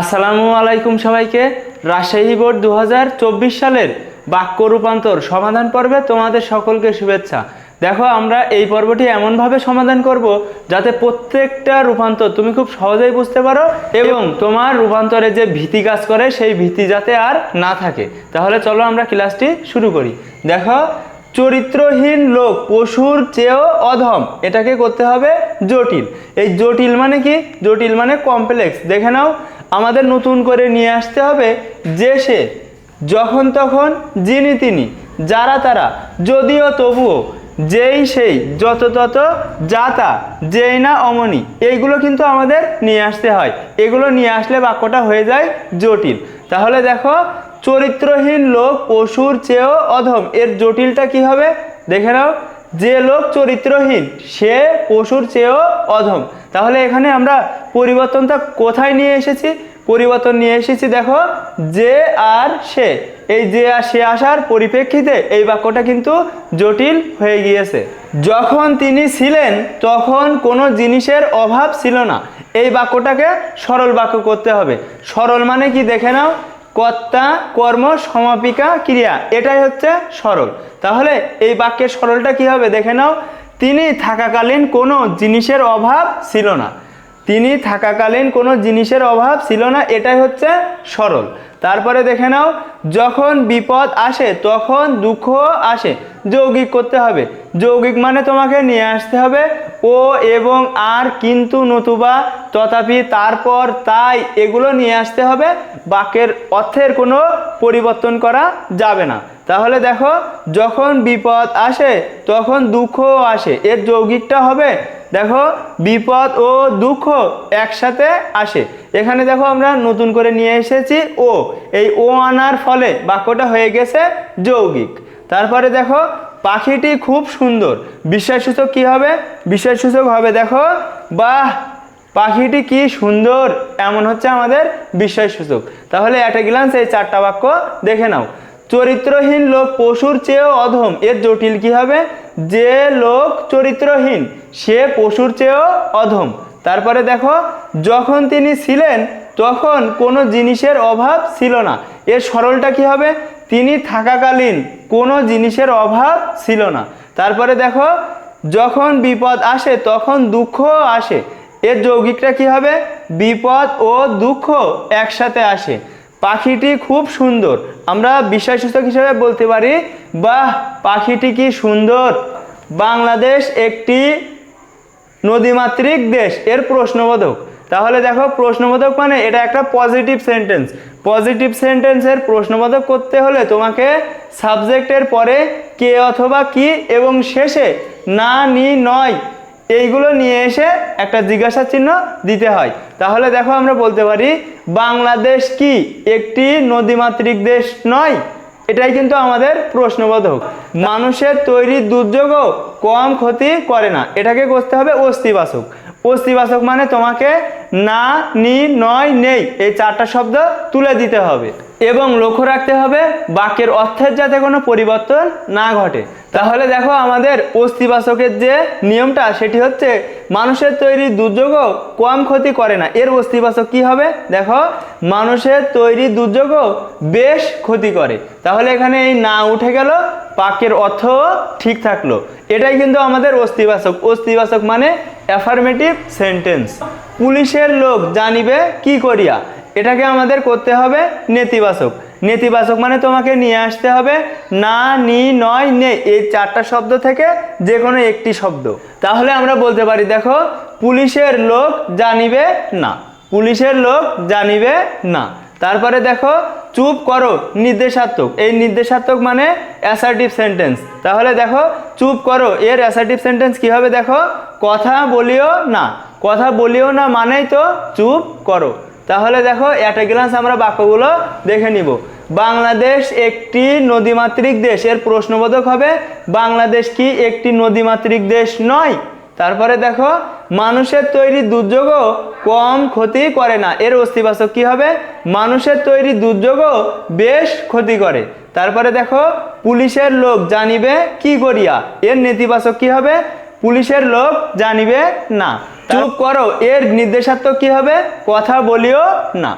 আসসালামু আলাইকুম সবাইকে। রাজশাহী বোর্ড দু হাজার চব্বিশ সালের বাক্য রূপান্তর সমাধান পর্বে তোমাদের সকলকে শুভেচ্ছা। দেখো, আমরা এই পর্বটি এমনভাবে সমাধান করব যাতে প্রত্যেকটা রূপান্তর তুমি খুব সহজেই বুঝতে পারো এবং তোমার রূপান্তরে যে ভীতি কাজ করে, সেই ভীতি যাতে আর না থাকে। তাহলে চলো আমরা ক্লাসটি শুরু করি। দেখো, চরিত্রহীন লোক পশুর চেয়েও অধম। এটাকে করতে হবে জটিল। এই জটিল মানে কি? জটিল মানে কমপ্লেক্স। দেখে নাও। আমাদের নতুন করে নিয়ে আসতে হবে যে সে, যখন তখন যিনি তিনি, যারা তারা, যদিও তবুও যেই সেই, যত তত যাতা, যেই না অমনি, এইগুলো কিন্তু আমাদের নিয়ে আসতে হয়। এগুলো নিয়ে আসলে বাক্যটা হয়ে যায় জটিল। তাহলে দেখো, চরিত্রহীন লোক পশুর চেয়েও অধম। এর জটিলটা কি হবে? দেখে নাও। যে লোক চরিত্রহীন, সে পশুর চেয়েও অধম। তাহলে এখানে আমরা পরিবর্তনটা কোথায় নিয়ে এসেছি? পরিবর্তন নিয়ে এসেছি, দেখো, যে আর সে। এই যে আর সে আসার পরিপ্রেক্ষিতে এই বাক্যটা কিন্তু জটিল হয়ে গিয়েছে। যখন তিনি ছিলেন, তখন কোনো জিনিসের অভাব ছিল না। এই বাক্যটাকে সরল বাক্য করতে হবে। সরল মানে কি? দেখে নাও। কর্তা, কর্ম, সমাপিকা, ক্রিয়া। এটাই হচ্ছে সরল। তাহলে এই বাক্যের সরলটা কি হবে? দেখে নাও। তিনি থাকাকালীন কোনো জিনিসের অভাব ছিল না। তিনি থাকাকালীন কোনো জিনিসের অভাব ছিল না এটাই হচ্ছে সরল। তারপরে দেখে নাও, যখন বিপদ আসে, তখন দুঃখ আসে। যৌগিক করতে হবে। যৌগিক মানে তোমাকে নিয়ে আসতে হবে, ও এবং আর কিন্তু নতুবা তথাপি তারপর তাই এগুলো নিয়ে আসতে হবে, বাক্যের অর্থের কোনো পরিবর্তন করা যাবে না। তাহলে দেখো, যখন বিপদ আসে, তখন দুঃখও আসে। এর যৌগিকটা হবে, দেখো, বিপদ ও দুঃখ একসাথে আসে। এখানে দেখো আমরা নতুন করে নিয়ে এসেছি ও। এই ও আনার ফলে বাক্যটা হয়ে গেছে যৌগিক। তারপরে দেখো, পাখিটি খুব সুন্দর। বিশ্বাসসূচক কি হবে? বিশ্বাসসূচক হবে দেখো, বাহ! পাখিটি কি সুন্দর! এমন হচ্ছে আমাদের বিশ্বাসসূচক তাহলে একটা গ্লান্স এই চারটা বাক্য দেখে নাও। চরিত্রহীন লোক পশুর চেয়েও অধম। এর জটিল কি হবে? যে লোক চরিত্রহীন, সে পশুর চেয়েও অধম। তারপরে দেখো, যখন তিনি ছিলেন, তখন কোনো জিনিসের অভাব ছিল না। এর সরলটা কি হবে? তিনি থাকাকালীন কোনো জিনিসের অভাব ছিল না। তারপরে দেখো, যখন বিপদ আসে, তখন দুঃখ আসে। এর যৌগিকটা কি হবে? বিপদ ও দুঃখ একসাথে আসে। পাখিটি খুব সুন্দর। আমরা বিশ্বাসসূচক হিসেবে বলতে পারি, বাহ, পাখিটি কি সুন্দর? বাংলাদেশ একটি নদীমাতৃক দেশ, এর প্রশ্নবোধক। তাহলে দেখো, প্রশ্নবোধক মানে এটা একটা পজিটিভ সেন্টেন্স পজিটিভ সেন্টেন্সের প্রশ্নবোধক করতে হলে তোমাকে সাবজেক্টের পরে কে অথবা কি এবং শেষে না, নি, নয়, এইগুলো নিয়ে এসে একটা জিজ্ঞাসা চিহ্ন দিতে হয়। তাহলে দেখো আমরা বলতে পারি, বাংলাদেশ কি? একটি নদীমাতৃক দেশ নয় এটাই কিন্তু আমাদের প্রশ্নবোধক। মানুষের তৈরি দুর্যোগও কম ক্ষতি করে না। এটাকে করতে হবে অস্থিবাসক অস্থিবাসক মানে তোমাকে না, নি, নয়, নেই এই চারটা শব্দ তুলে দিতে হবে। এবং লক্ষ্য রাখতে হবে বাক্যের অর্থের যাতে কোনো পরিবর্তন না ঘটে। তাহলে দেখো আমাদের অস্তিবাচকের যে নিয়মটা, সেটি হচ্ছে মানুষের তৈরি দুর্যোগও কম ক্ষতি করে না। এর অস্তিবাচক কি হবে? দেখো, মানুষের তৈরি দুর্যোগও বেশ ক্ষতি করে। তাহলে এখানে এই না উঠে গেল, বাক্যের অর্থ ঠিক থাকল। এটাই কিন্তু আমাদের অস্তিবাচক। অস্তিবাচক মানে অ্যাফার্মেটিভ সেন্টেন্স পুলিশের লোক জানিবে কি করিয়া? এটাকে আমাদের করতে হবে নেতিবাচক। নেতিবাচক মানে তোমাকে নিয়ে আসতে হবে না, নি, নয়, নে, এই চারটা শব্দ থেকে যে কোনো একটি শব্দ। তাহলে আমরা বলতে পারি, দেখো, পুলিশের লোক জানিবে না। পুলিশের লোক জানিবে না। তারপরে দেখো, চুপ করো, নির্দেশাত্মক। এই নির্দেশাত্মক মানে অ্যাসার্টিভ সেন্টেন্স তাহলে দেখো, চুপ করো। এর অ্যাসার্টিভ সেন্টেন্স কি হবে দেখো? কথা বলিও না। কথা বলিও না মানেই তো চুপ করো। তাহলে দেখো, একটা গ্লান্স আমরা বাক্যগুলো দেখে নিব। বাংলাদেশ একটি নদীমাতৃক দেশ। এর প্রশ্নবোধক হবে, বাংলাদেশ কি একটি নদীমাতৃক দেশ নয়? তারপরে দেখো, মানুষের তৈরি দুর্যোগও কম ক্ষতি করে না। এর অস্তিবাচক কি হবে? মানুষের তৈরি দুর্যোগও বেশ ক্ষতি করে। তারপরে দেখো, পুলিশের লোক জানিবে কি করিয়া? এর নেতিবাচক কি হবে? পুলিশের লোক জানিবে না। চুপ করো এর নির্দেশাত্মক কি হবে? কথা বলিও না।